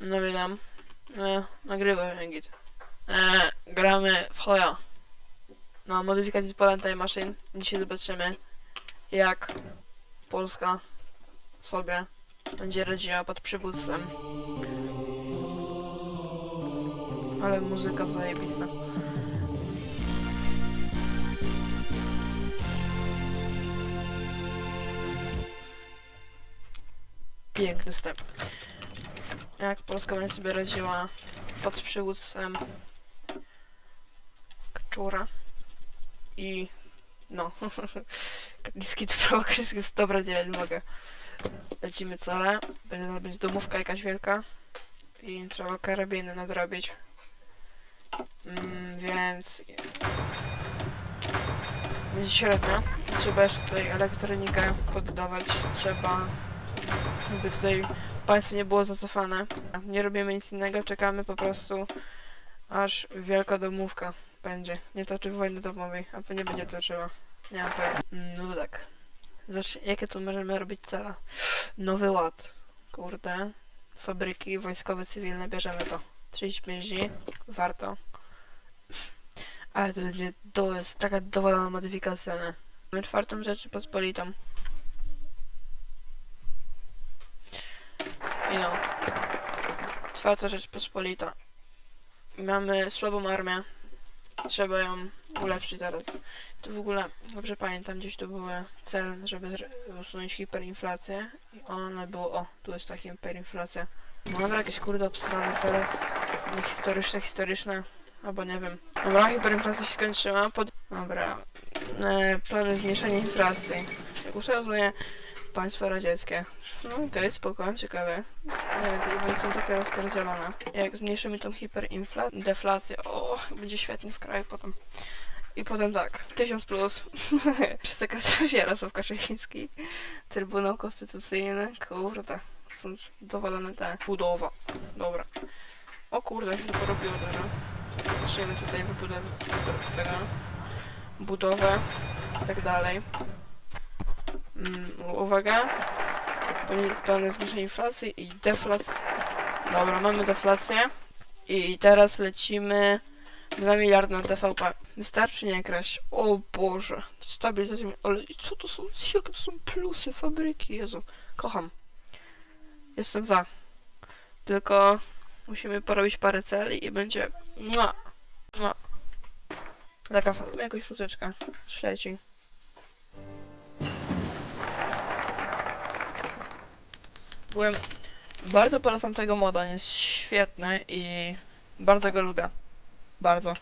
No witam. E, nagrywam Git. E, gramy w Hoja. Na modyfikacji Poland Time Machine. Dzisiaj zobaczymy jak Polska sobie będzie radziła pod przywództwem. Ale muzyka zajebista. Piękny step. Jak Polska będzie sobie radziła pod przywództwem Kczura i no Kaliski to prawo jest dobra, nie, nie mogę. Lecimy cele, będzie robić domówka jakaś wielka i trzeba karabiny nadrobić. Mm, więc będzie średnio. Trzeba jeszcze tutaj elektronikę poddawać, trzeba by tutaj państwo nie było zacofane. Nie robimy nic innego, czekamy po prostu aż wielka domówka będzie. Nie toczy wojny domowej, a nie będzie toczyła. Nie mam pojęcia. No tak. Jakie tu możemy robić cele? Nowy ład. Kurde. Fabryki wojskowe, cywilne, bierzemy to. 35 dni. Warto. Ale to będzie, to jest taka dowolna modyfikacja, nie? Mamy czwartą Rzeczypospolitą. No. Czwarta Rzeczpospolita. Mamy słabą armię. Trzeba ją ulepszyć zaraz. Tu w ogóle, dobrze pamiętam, gdzieś tu był cel, żeby usunąć hiperinflację. I one było, o, tu jest ta hiperinflacja. Dobra, jakieś kurde obsrane cele nie historyczne. Albo nie wiem. Dobra, hiperinflacja się skończyła. Pod... Dobra. E, plany zmniejszenia inflacji. Głosuję uznaje państwo radzieckie. No okej, spoko, ciekawe. Nie wiem, te eventy są takie rozpierdzielone. Jak zmniejszymy tą hiperinflację, deflację, o, będzie świetnie w kraju potem. I potem tak, 1000 plus, sekretarz Jarosław Kaczyński, Trybunał Konstytucyjny, kurde, są dowalone te, budowa, dobra. O kurde, się to porobiło dużo. Patrzymy tutaj wybudowę tego, budowę i tak dalej. Mm, uwaga. Plany- zmniejszenia inflacji i deflacji. Dobra, mamy deflację. I teraz lecimy 2 miliardy na TVP. Wystarczy nie kraść. O Boże. Stabilizacja. Ale co to są? Jakie to są plusy fabryki? Jezu. Kocham. Jestem za. Tylko musimy porobić parę celi i będzie... Mua. Mua. Taka jakoś muzyczka. Śledzi. Byłem... Bardzo polecam tego moda, jest świetny i bardzo go lubię. Bardzo.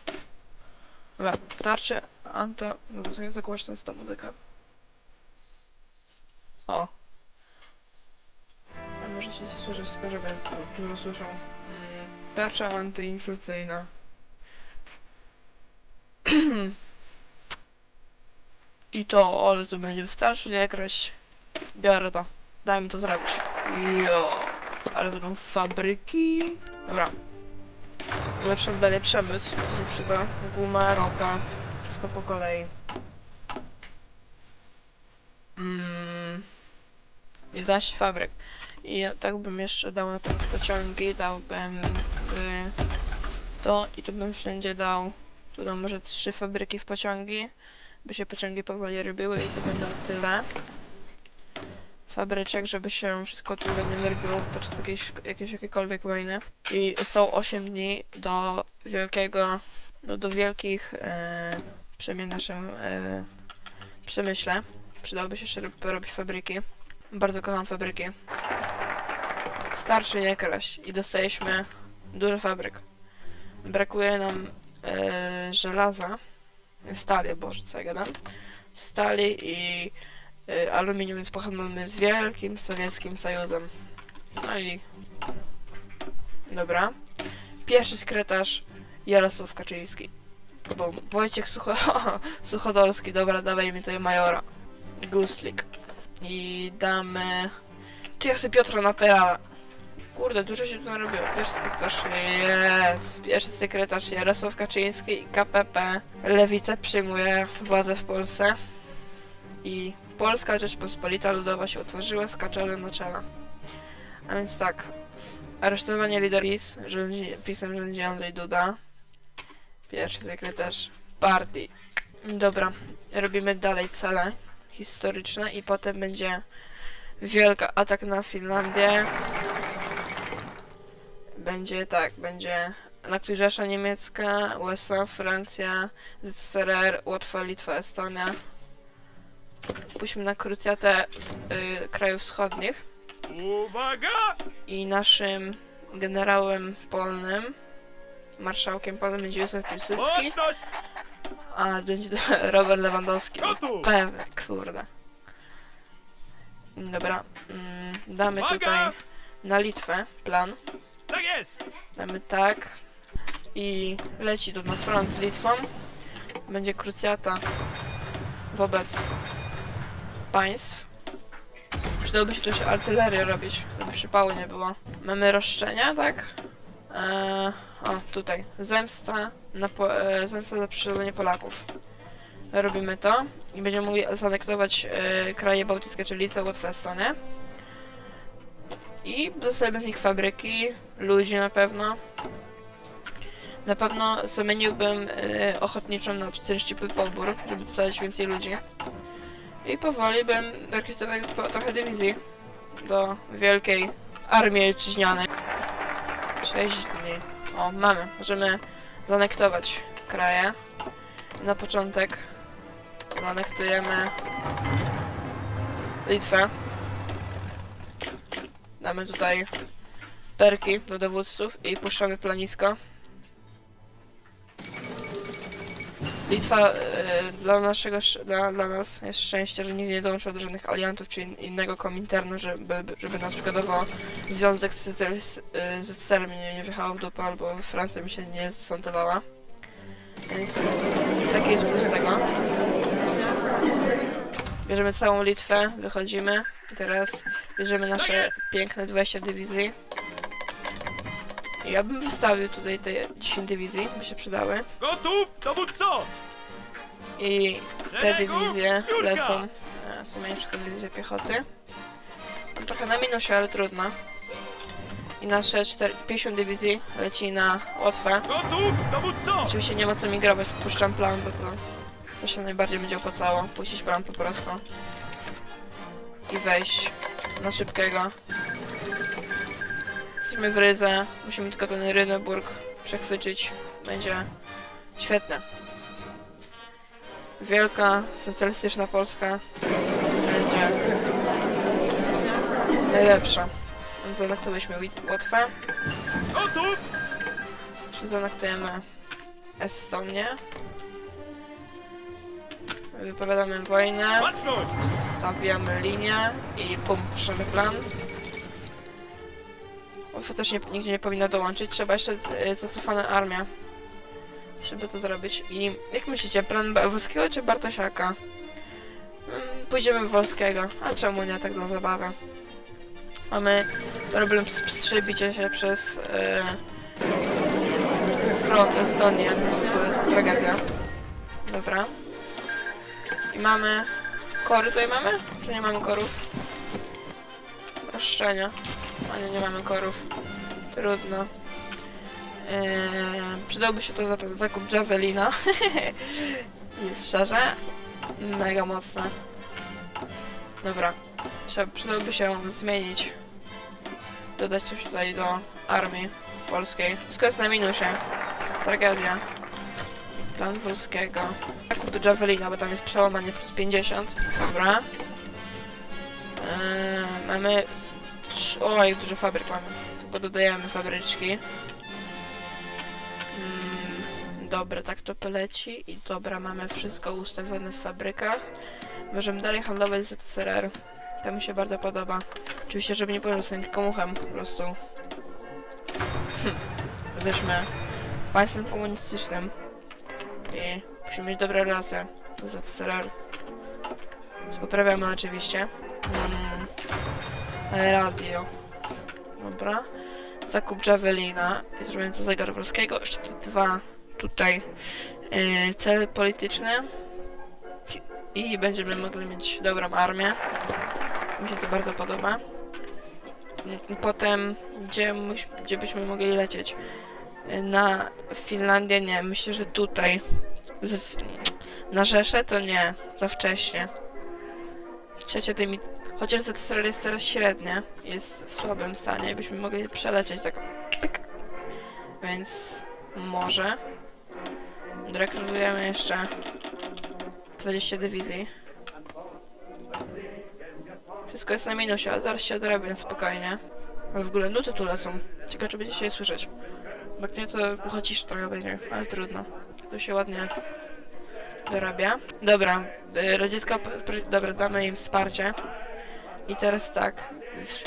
Dobra, tarczy, anto... No jak za głośna jest ta muzyka. O. A możecie się słyszeć, tylko żeby dużo słyszał. Mm, Tarcza antyinflacyjna. I to, ale to będzie wystarczy, nie kraść. Biorę to. Daj mi to zrobić. Jo. Ale będą fabryki. Dobra. Ulepszam dalej przemysł. Się przyda. Guma, ropa. Wszystko po kolei. Mm. 11 fabryk. I ja tak bym jeszcze dał na te pociągi, dałbym y, to i tu bym wszędzie dał tu dam może trzy fabryki w pociągi, by się pociągi powoli robiły i to będą tyle fabryczek, żeby się wszystko tu nie robiło podczas jakiejś, jakiejś jakiejkolwiek wojny. I zostało 8 dni do wielkiego, no do wielkich e, przemian naszym e, przemyśle. Przydałoby się jeszcze porobić fabryki. Bardzo kocham fabryki. Starszy nie kraść i dostaliśmy dużo fabryk. Brakuje nam e, żelaza, stali, boże co ja gadam, stali i aluminium, więc pohandlujemy z Wielkim Sowieckim Sojuzem. No i... Dobra. Pierwszy sekretarz Jarosław Kaczyński. Bo Wojciech Sucho... Suchodolski, dobra, dawaj mi tutaj majora. Guslik. I damy... Tu ja chcę Piotra Napierala. Kurde, dużo się tu narobiło. Pierwszy sekretarz jest. Pierwszy sekretarz Jarosław Kaczyński i KPP. Lewica przyjmuje władzę w Polsce. I Polska Rzeczpospolita Ludowa się utworzyła z kaczorem na czele. A więc tak. Aresztowanie lider PiS, rządzi, PiSem rządzi Andrzej Duda. Pierwszy sekretarz partii. Dobra, robimy dalej cele historyczne i potem będzie wielka atak na Finlandię. Będzie tak, będzie na której Rzesza Niemiecka, USA, Francja, ZSRR, Łotwa, Litwa, Estonia. Pójdźmy na krucjatę z, y, krajów wschodnich Uwaga! i naszym generałem polnym, marszałkiem polnym będzie Józef Piłsudski, a będzie Robert Lewandowski. Gotów! Pewnie, kurde. Dobra, mm, damy Uwaga! tutaj na Litwę plan. Tak jest! Damy tak. I leci tu na front z Litwą. Będzie krucjata wobec państw. Przydałoby się jeszcze artylerię robić, żeby przypału nie było. Mamy roszczenia, tak? Eee, o, tutaj. Zemsta, na po, e, zemsta za prześladowanie Polaków. Robimy to i będziemy mogli zaanektować e, kraje bałtyckie, czyli Litwę, Łotwę, Estonię. I dostajemy z nich fabryki, ludzi na pewno. Na pewno zamieniłbym y, ochotniczą na 40 pobór, żeby dostać więcej ludzi. I powoli bym rekrutował trochę dywizji do wielkiej armii ojczyźnianej. 6 dni. O, mamy. Możemy zanektować kraje. Na początek zanektujemy Litwę. Damy tutaj perki do dowódców i puszczamy planisko. Litwa e, dla naszego, sz- dla, dla nas jest szczęście, że nigdy nie dołączyła do żadnych aliantów czy in, innego kominternu, żeby, żeby nas przykładowo związek z, z, e, z mi nie, nie wjechało w dupę, albo Francja mi się nie zdesantowała. Więc taki jest plus tego. Bierzemy całą Litwę, wychodzimy. I teraz bierzemy nasze piękne 20 dywizji. Ja bym wystawił tutaj te 10 dywizji, by się przydały. Gotów, dowódco! I te dywizje lecą. e, W sumie wszystko dywizje piechoty. Mam trochę na minusie, ale trudno. I nasze 4, 50 dywizji leci na Łotwę. Gotów, dowódco! Oczywiście nie ma co migrować, puszczam plan, bo to, to się najbardziej będzie opłacało. Puścić plan po prostu. I wejść na szybkiego. Jesteśmy w Rydze, musimy tylko ten Ryneburg przechwycić. Będzie świetne. Wielka, socjalistyczna Polska będzie najlepsza. Więc zanektowaliśmy Łit- Łotwę. Czy Estonię? Wypowiadamy wojnę, stawiamy linię i pum, plan. Łotwa też nie, nigdzie nie powinna dołączyć, trzeba jeszcze e, zacofana armia. Trzeba to zrobić. I jak myślicie, plan Wolskiego czy Bartosiaka? Mm, Pójdziemy w Wolskiego. A czemu nie, tak dla zabawy? Mamy problem z przebicia się przez e, front ogóle tragedia. Dobra. I mamy... Kory tutaj mamy? Czy nie mamy korów? Roszczenia. A nie, mamy korów. Trudno. Eee, przydałby się to za zakup Javelina. Jest szczerze. Mega mocne. Dobra. Trzeba, przydałby się zmienić. Dodać coś tutaj do armii polskiej. Wszystko jest na minusie. Tragedia. Plan Wolskiego. Zakup Javelina, bo tam jest przełamanie plus 50. Dobra. Eee, mamy... O, jak dużo fabryk mamy. Tylko dodajemy fabryczki. Mm, dobra, tak to poleci. I dobra, mamy wszystko ustawione w fabrykach. Możemy dalej handlować z ZSRR. To mi się bardzo podoba. Oczywiście, żeby nie powiedzieć, jestem komuchem, po prostu. Jesteśmy państwem komunistycznym i musimy mieć dobre relacje z ZSRR. Co Poprawiamy oczywiście. Mm, radio. Dobra. Zakup Javelina i zrobimy to zegar polskiego. Jeszcze te dwa tutaj yy, cele polityczne. I będziemy mogli mieć dobrą armię. Mi się to bardzo podoba. I Potem, gdzie, gdzie byśmy mogli lecieć? Na Finlandię nie, myślę, że tutaj. Na Rzeszę to nie, za wcześnie. Trzecia dymi... Chociaż ZSRR jest teraz średnia, jest w słabym stanie, byśmy mogli przelecieć tak pyk. Więc może. Rekrutujemy jeszcze 20 dywizji. Wszystko jest na minusie, ale zaraz się odrobię spokojnie. Ale w ogóle nuty tu lecą. Ciekawe, czy będziecie je słyszeć. Jak nie, to cisza trochę będzie, ale trudno. To się ładnie dorabia. Dobra, y, pr- Dobra, damy im wsparcie. I teraz tak,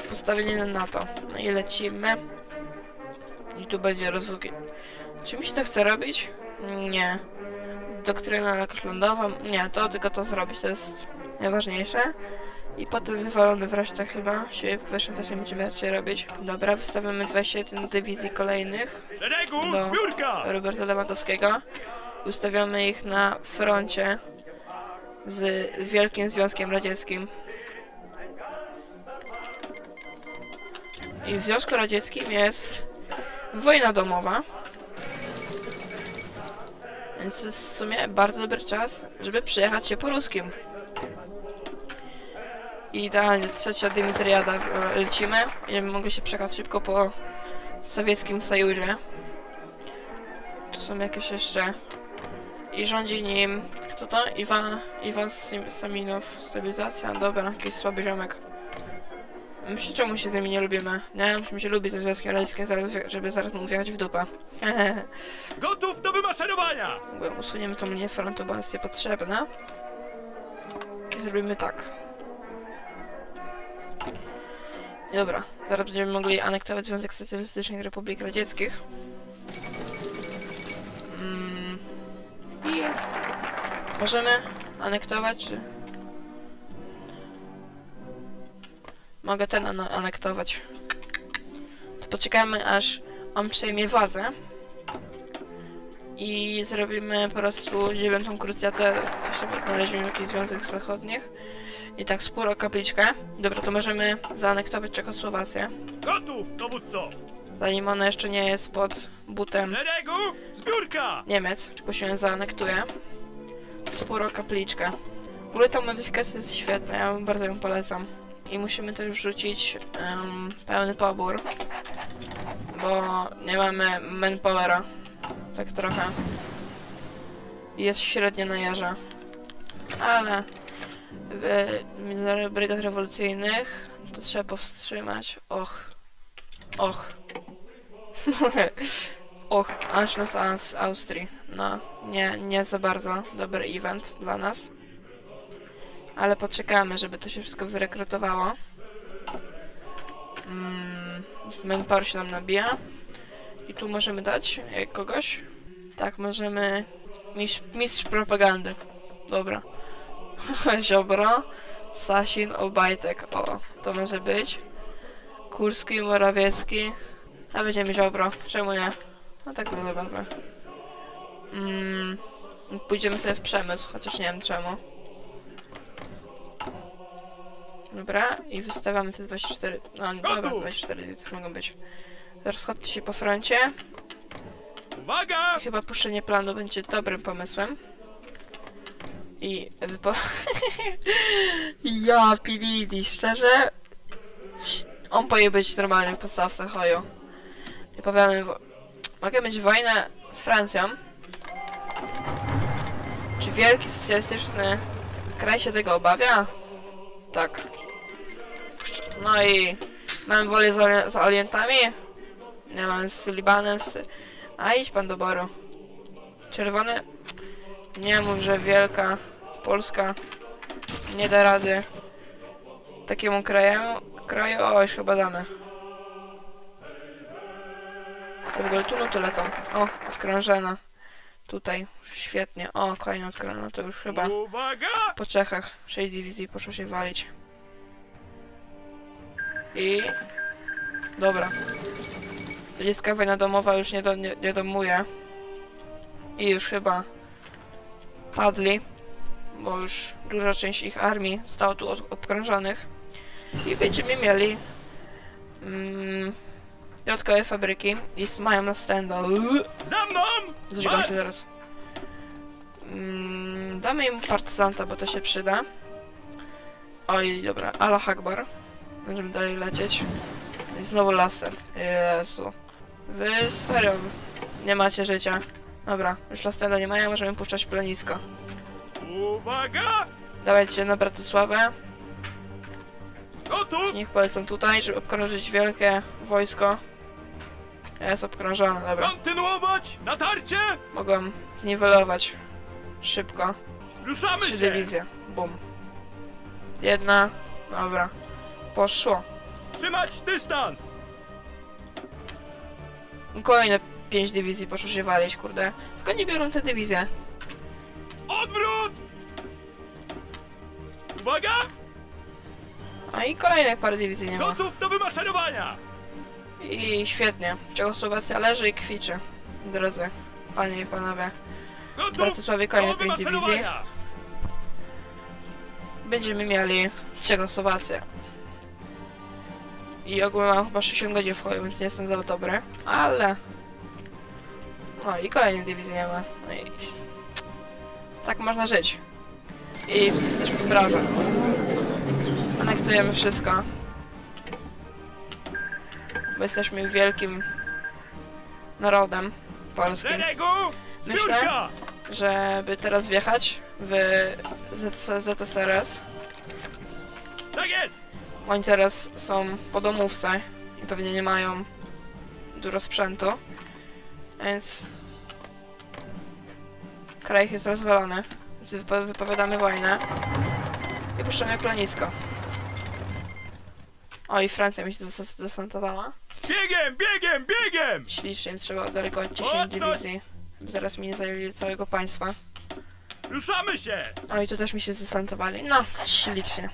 postawienie na NATO. No i lecimy. I tu będzie rozwój... Czy mi się to chce robić? Nie. Doktryna lekarz lądowa? Nie, to tylko to zrobić, to jest najważniejsze. I potem wywalony w resztę chyba się w pierwszym nie będziemy raczej robić. Dobra, wystawiamy 21 dywizji kolejnych. Zbiórka! Roberta Lewandowskiego. Ustawiamy ich na froncie z Wielkim Związkiem Radzieckim. I w Związku Radzieckim jest wojna domowa. Więc w sumie bardzo dobry czas, żeby przyjechać się po ruskim. I idealnie trzecia Dymitriada e, lecimy. I mogli się przejechać szybko po sowieckim Sojuzie. Tu są jakieś jeszcze... I rządzi nim... Kto to? Iwan... Iwan Saminow. Stabilizacja. Dobra, jakiś słaby ziomek. Myślę, czemu się z nimi nie lubimy. Nie, mi się lubi ze Związkiem Radzieckim, zaraz, żeby zaraz mu wjechać w dupę. Gotów do wymaszerowania! Usuniemy tą linię frontu, bo jest niepotrzebna. I zrobimy tak. I Dobra, zaraz będziemy mogli anektować Związek Socjalistycznych Republik Radzieckich. Mm. I możemy anektować, czy... Mogę ten an anektować. To poczekamy, aż on przejmie władzę. I zrobimy po prostu dziewiątą krucjatę, coś tam znaleźliśmy jakiś związek zachodnich. I tak sporo kapliczkę. Dobra, to możemy zaanektować Czechosłowację. Gotów, dowódco! Zanim ona jeszcze nie jest pod butem Szeregu, zbiórka! Niemiec, tylko się zanektuje. Sporo kapliczkę. W ogóle ta modyfikacja jest świetna, ja bardzo ją polecam. I musimy też wrzucić em, pełny pobór, bo nie mamy manpowera. Tak trochę. Jest średnio na jarze. Ale w brygad rewolucyjnych to trzeba powstrzymać. Och. Och. Och, aż nas z Austrii. No, nie, nie za bardzo dobry event dla nas. Ale poczekamy, żeby to się wszystko wyrekrutowało. Mm, manpower się nam nabija. I tu możemy dać kogoś. Tak, możemy... Mistrz, mistrz propagandy. Dobra. Ziobro, Sasin, Obajtek. O, to może być. Kurski, Morawiecki. A będziemy Ziobro. Czemu nie? No tak na zabawę. Mm, pójdziemy sobie w przemysł, chociaż nie wiem czemu. Dobra, i wystawiamy te 24. No dobra, 24 dni też mogą być. Rozchodźcie się po froncie. Uwaga! Chyba puszczenie planu będzie dobrym pomysłem. I wypo... ja, PDD, szczerze... On powinien być normalnie w podstawce hoju. Nie powiemy... Wo... Mogę mieć wojnę z Francją. Czy wielki socjalistyczny kraj się tego obawia? Tak. No i... Mam wolę z, z? Nie mam z Libanem, z... A idź pan do boru. Czerwony? Nie mów, że wielka Polska nie da rady takiemu kraju. kraju. O, już chyba damy. To w ogóle tu no tu lecą. O, odkrążena. Tutaj. Świetnie. O, kolejna odkrążona. To już chyba Uwaga! po Czechach. 6 dywizji poszło się walić. I... Dobra. 20 wojna domowa już nie, do, nie, nie domuje. I już chyba padli, bo już duża część ich armii została tu od- obkrążonych. I będziemy mieli Mm, dodatkowe fabryki i mają na standa. Za mną! Marsz! się zaraz. Mm, damy im partyzanta, bo to się przyda. Oj, dobra, Allah Akbar. Możemy dalej lecieć. I znowu Lasset. Jezu. Wy serio nie macie życia. Dobra, już Lastenda nie mają, możemy puszczać planisko. Uwaga! Dawajcie na Bratysławę. Gotów! Niech polecą tutaj, żeby obkrążyć wielkie wojsko. Jest obkrążone, dobra. Kontynuować! Natarcie! Mogłem zniwelować szybko. Ruszamy Trzy się! dywizje. Bum. Jedna. Dobra. Poszło. Trzymać dystans! Kolejne pięć dywizji poszło się walić, kurde. Skąd nie biorą te dywizje? Odwrót! Uwaga! A i kolejnych parę dywizji nie ma. Gotów do wymaszerowania! I świetnie. Czechosłowacja leży i kwiczy. Drodzy panie i panowie. W Bratysławie kolejne pięć dywizji. wymaszerowania! Będziemy mieli Czechosłowację. I ogólnie mam chyba 60 godzin w choju, więc nie jestem za dobry. Ale... No i kolejnej dywizji nie ma. No i... Tak można żyć. I jesteśmy w prawie. Anektujemy wszystko. Bo jesteśmy wielkim narodem polskim. Myślę-! Żeby teraz wjechać w ZS ZSRS. Tak jest! Oni teraz są po domówce i pewnie nie mają dużo sprzętu, więc kraj jest rozwalony, więc wypo wypowiadamy wojnę i puszczamy planisko. O i Francja mi się zas- zdesantowała. Biegiem, biegiem, biegiem! Ślicznie, trzeba daleko od 10 Mocność! dywizji. Zaraz mi nie zajęli całego państwa. Ruszamy się! O i tu też mi się zdesantowali. No, ślicznie.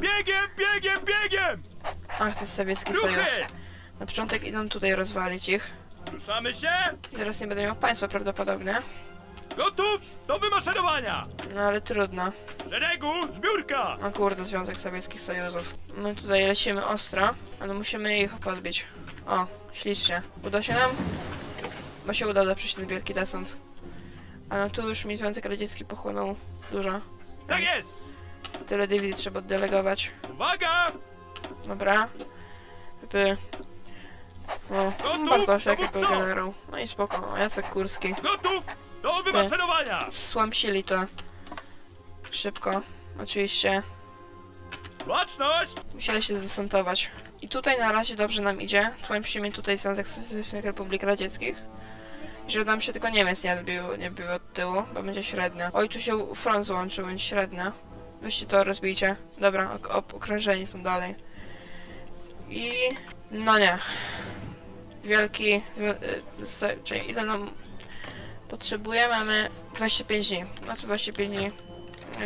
Biegiem, biegiem, biegiem! Ach, to jest sowiecki sojusz. Ruchy! Na początek idą tutaj rozwalić ich. Ruszamy się! Teraz nie będę miał państwa prawdopodobnie. Gotów do wymaszerowania! No ale trudno. Szeregu, zbiórka! O kurde, Związek Sowieckich Sojuzów. My tutaj lecimy ostro, ale musimy ich podbić. O, ślicznie. Uda się nam? Bo się uda doprzeć ten wielki desant. Ale tu już mi Związek Radziecki pochłonął dużo. Tak więc jest! Tyle dywizji trzeba oddelegować. Uwaga! Dobra. Żeby... No, Gotów, Bartoszek był dowódco! generał. No i spoko, o, Jacek Kurski. Gotów do! Słamsili to. Szybko, oczywiście. Baczność! Musieli się zasantować. I tutaj na razie dobrze nam idzie. Tłamsimy tutaj Związek Socjalistycznych Republik Radzieckich. I Żeby nam się tylko Niemiec nie odbił, nie odbił od tyłu, bo będzie średnia. Oj, tu się front złączył, więc średnia. Weźcie to, rozbijcie. Dobra, ok ok okrążeni są dalej. I... No nie. Wielki... y, Czyli ile nam potrzebuje? Mamy 25 dni. To 25 dni.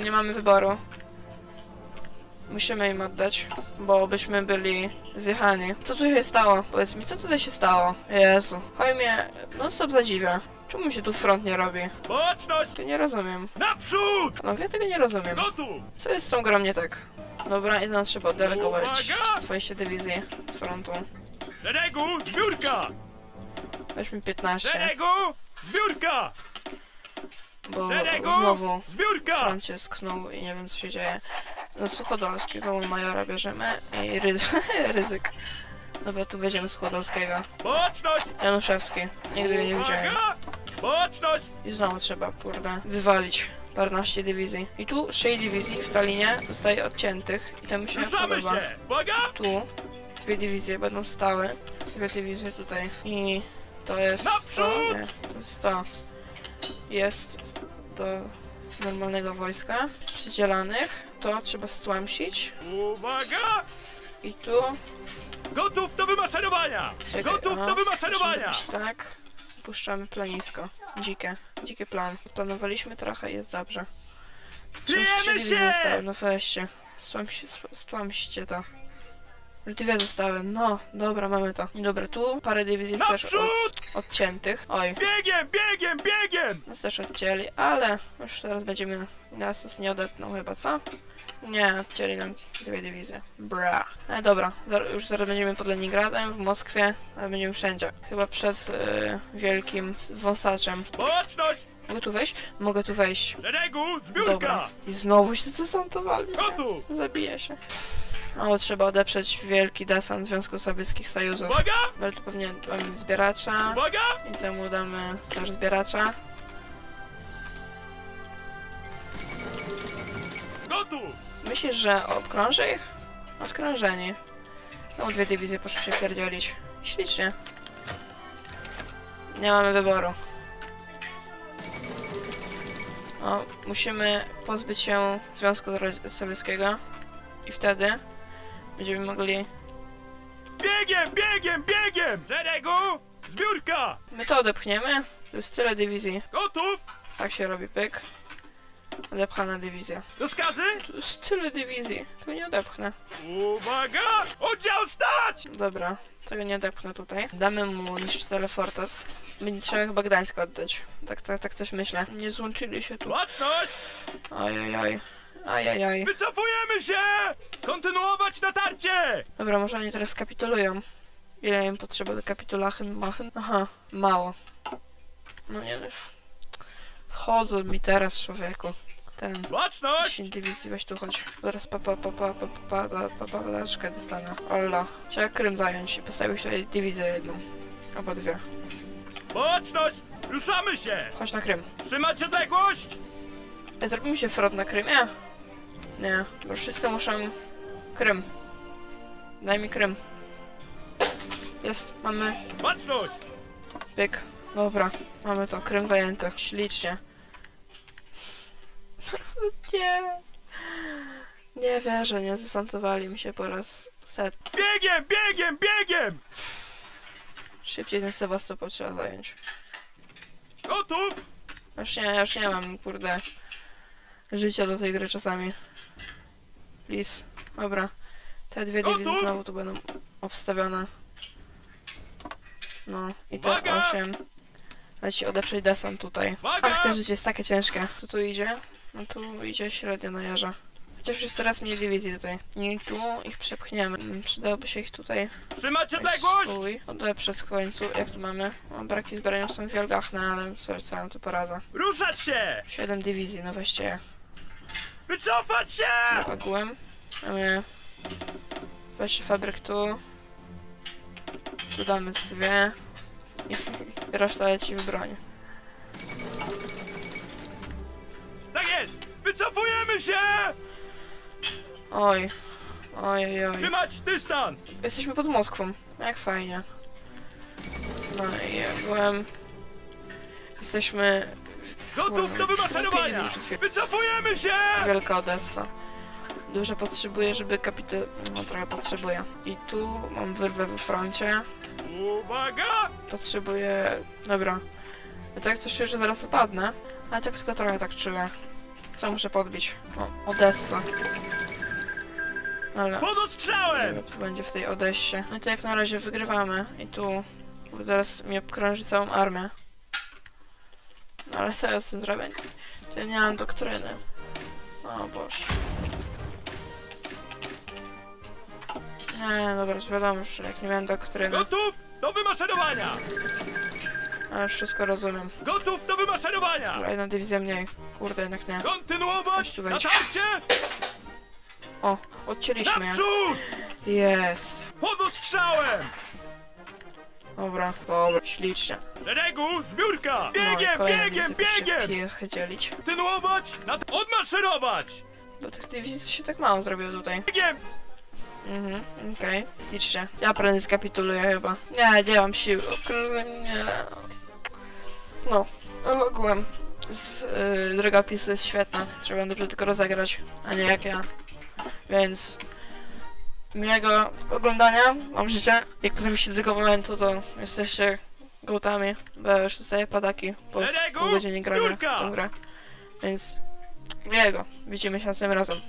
Nie mamy wyboru. Musimy im oddać, bo byśmy byli zjechani. Co tu się stało? Powiedz mi, co tutaj się stało? Jezu. Chodź mnie non stop zadziwia. Czemu mi się tu front nie robi? Baczność! Nie rozumiem. Naprzód! No ja tego nie rozumiem. Co jest z tą grą nie tak? Dobra, jedną trzeba oddelegować Uwaga! 20 dywizji z frontu. Szeregu, zbiórka! Weźmy 15, Szeregu, zbiórka! bo Szeregu, znowu zbiórka! front się sknął i nie wiem co się dzieje. No Suchodolski, bo majora bierzemy i ry ryzyk. Dobra, tu weźmiemy Suchodolskiego. Baczność! Januszewski. Nigdy go nie widziałem. Uwaga! Baczność! I znowu trzeba, kurde, wywalić paręnaście dywizji. I tu 6 dywizji w Talinie zostaje odciętych. I to mi się Ruszamy podoba. się! Uwaga! Tu dwie dywizje będą stałe. Dwie dywizje tutaj. I to jest to, nie, to jest to. Jest do normalnego wojska przydzielanych. To trzeba stłamsić. Uwaga! I tu... Gotów do wymaszerowania! Czekaj, Gotów aha, do wymaszerowania! musimy Tak. Puszczamy planisko. Dzikie. Dziki plan. Planowaliśmy trochę i jest dobrze. Trzy dywizje się! zostały, no weźcie. Stłamsi- stł- Stłamście to. Już dwie zostały, no, dobra, mamy to. Dobra, tu parę dywizji jest też od, odciętych. Oj, Biegiem, biegiem, biegiem! nas też odcięli, ale już teraz będziemy, nas nas nie odetną chyba, co? Nie, odcięli nam dwie dywizje. Bra. No dobra, już zaraz będziemy pod Leningradem, w Moskwie, ale będziemy wszędzie. Chyba przed y, wielkim wąsaczem. Baczność! Mogę tu wejść? Mogę tu wejść. Szeregu, Dobra. zbiórka! I znowu się zesantowali. Gotów! Zabije się. O, trzeba odeprzeć wielki desant Związku Sowieckich Sojuzów. Uwaga! Tu pewnie mamy zbieracza. Uwaga! I temu damy też zbieracza. Gotów! Myślisz, że obkrąży ich? Odkrążeni. No, dwie dywizje poszły się pierdzielić. Ślicznie. Nie mamy wyboru. O, musimy pozbyć się Związku Sowieckiego i wtedy będziemy mogli... Biegiem, biegiem, biegiem! Szeregu, zbiórka! My to odepchniemy. To jest tyle dywizji. Gotów! Tak się robi pyk. Odepchana dywizja. Rozkazy? To jest tyle dywizji. To nie odepchnę. Uwaga! Oddział stać! Dobra, tego nie odepchnę tutaj. Damy mu niszczyciele fortec. Będzie trzeba chyba Gdańsk oddać. Tak, tak, tak coś myślę. Nie złączyli się tu. Baczność! Ajajaj. Ajajaj. Wycofujemy się! Kontynuować natarcie! Dobra, może oni teraz kapitulują. Ile im potrzeba do kapitulachy? Machy? Aha, mało. No nie no. Wchodzą mi teraz, człowieku. Ten. Baczność! 10 dywizji, weź tu chodź. Zaraz papa, papa, papa, papa, papa, papa, dostanę. Ola. Trzeba Krym zająć i postawić sobie dywizję jedną. Albo dwie. Baczność! Ruszamy się! Chodź na Krym. Trzymać odległość! Ej, Zrobimy się front na Krymie? Nie, bo wszyscy muszą... Krym. Daj mi Krym. Jest, mamy Baczność! pyk. Dobra, mamy to, Krym zajęty. Ślicznie. nie. Nie wierzę, nie zasantowali mi się po raz set. Biegiem, biegiem, biegiem! Szybciej ten Sewastopol trzeba zająć. Gotów! Już nie, już nie mam, kurde, życia do tej gry czasami. Please. Dobra. Te dwie dywizje znowu tu będą obstawione. No, i te Uwaga! osiem. Leci odeprzeć desant tutaj. Uwaga! Ach, to życie jest takie ciężkie. Co tu idzie? No tu idzie średnio na jarze. Chociaż już jest coraz mniej dywizji tutaj. I tu ich przepchniemy. Mm, Przydałoby się ich tutaj Trzymać odległość! Spój. Odeprzeć w końcu. Jak tu mamy? O, braki zbrojenia są wielgachne, ale co, co nam to poradza. Ruszać się! 7 dywizji, no weźcie. Wycofać się! Ogółem. Mamy... Weźcie fabryk tu. Tu damy z dwie. I reszta leci w broń. Tak jest! Wycofujemy się! Oj. Oj, oj, oj. Trzymać dystans! Jesteśmy pod Moskwą. Jak fajnie. No i ja byłem... Jesteśmy Gotów do wymaszerowania! Wycofujemy się! Wielka Odessa. Dużo potrzebuję, żeby kapitu... No trochę potrzebuję. I tu mam wyrwę we froncie. Uwaga! Potrzebuję... Dobra. Ja tak coś czuję, że zaraz opadnę. Ale tak tylko trochę tak czuję. Co muszę podbić? O, Odessa. Ale... Pod ostrzałem! Tu będzie w tej Odessie? No to jak na razie wygrywamy. I tu... Zaraz mi obkrąży całą armię. No ale co ja z tym zrobię? Ja nie mam doktryny. O Boże. Nie, dobra, wiadomo już, jak nie miałem doktryny. Gotów do wymaszerowania! Ale już wszystko rozumiem. Gotów do wymaszerowania! Dobra, jedna dywizja mniej. Kurde, jednak nie. Kontynuować natarcie! O, odcięliśmy. Naprzód! Jest. Pod ostrzałem! Dobra, dobra, ślicznie. Szeregu, zbiórka! No, Biegiem, kolejne biegiem, biegiem! Piechy dzielić. Kontynuować, nad... odmaszerować! Bo tych dywizji się tak mało zrobiło tutaj. Biegiem! Mhm, okej, ślicznie. Ja prędzej skapituluję chyba. Nie, nie mam sił. Nie. No, ogółem. Z, yy, drogopisy jest świetna. Trzeba dobrze tylko rozegrać, a nie jak ja. Więc miłego oglądania. Mam życzę. Jak traficie do tego momentu, to jesteście gołtami, bo już dostaję padaki po pół godziny grania w tą grę. Więc miłego. Widzimy się następnym razem.